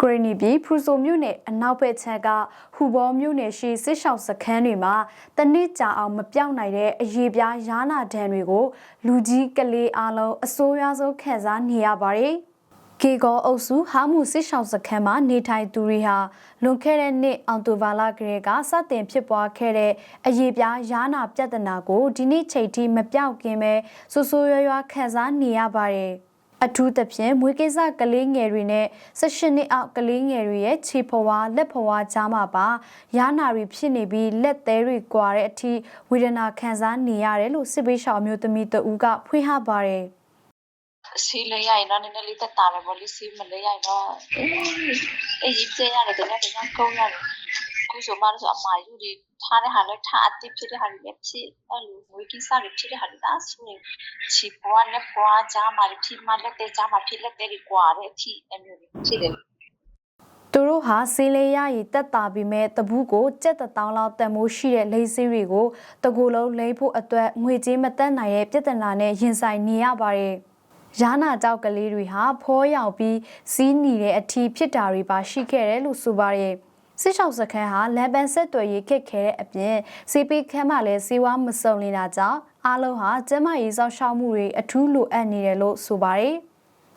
ဂရနီပြည်ဖရူဆိုမြို့နယ်အနောက်ဘက်ခြမ်းကဟူဘောမြို့နယ်ရှိစစ်ရှောက်စခန်းတွေမှာတနစ်ကြာအောင်မပြောင်းနိုင်တဲ့အရေးပြားရားနာဒဏ်တွေကို လူကြီးကလေးအလုံးအစိုးရဆုံးခံစားနေရပါတယ်။ကေကောအုပ်စုဟာမှုစစ်ရှောက်စခန်းမှာနေထိုင်သူတွေဟာလွန်ခဲ့တဲ့နှစ်အောက်တိုဘာလကလေးကစတင်ဖြစ်ပွားခဲ့တဲ့အရေးပြားရားနာပြဿနာကိုဒီနေ့ချိန်ထိမပြောင်းခင်ပဲဆိုးဆိုးရွားရွားခံစားနေရပါတယ်။ အထူးသဖြင့်မွေးကိစ္စကလေးငယ်တွေနဲ့18နှစ်အောက်ကလေးငယ်တွေရဲ့ခြေဖွားလက်ဖွားကြားမှာပါရားနာတွေဖြစ်နေပြီးလက်သေးတွေကွာတဲ့အထိဝေဒနာခံစားနေရတယ်လို့စစ်ပေးရှောင်မျိုးသမီးတဦးကဖွင့်ဟပါတယ်စီးလေးရိုက်တော့နည်းနည်းလေးတက်တာပဲဗောလေးစီးမလေးရိုက်တော့အေးကြီးပြရတယ်တကယ်တကယ်ကောင်းရတယ် ခုဆိုမှဆိုအမာယူဒီထားတဲ့ဟာလည်းထားအတိဖြစ်တဲ့ဟာတွေလည်းဖြစ်အဲ့လိုဝေကိစ္စတွေဖြစ်တဲ့ဟာတွေဒါဆိုရင်ချီပွားနဲ့ပွားကြမှာဖြစ်မှလက်တဲ့ကြမှာဖြစ်လက်တဲ့ကွာတဲ့အထိအဲ့လိုဖြစ်တယ်သူတို့ဟာဆေးလေးရည်တက်တာပြီးမဲ့တပူးကိုကြက်တတောင်းလောက်တန်မိုးရှိတဲ့လိမ့်ဆေးတွေကိုတကူလုံးလိမ့်ဖို့အတွက်ငွေကြေးမတက်နိုင်ရဲ့ပြဿနာနဲ့ရင်ဆိုင်နေရပါတယ်။ရာနာကြောက်ကလေးတွေဟာဖောရောက်ပြီးစီးနီတဲ့အထီးဖြစ်တာတွေပါရှိခဲ့တယ်လို့ဆိုပါတယ်။ စစ်ချောက်စခန်းဟာလမ်းပန်းဆက်သွယ်ရေးခက်ခဲတဲ့အပြင်စီပီခန်းမှလည်းစေဝါမစုံနေတာကြောင့်အားလုံးဟာကျန်းမာရေးစောင့်ရှောက်မှုတွေအထူးလိုအပ်နေတယ်လို့ဆိုပါတယ်။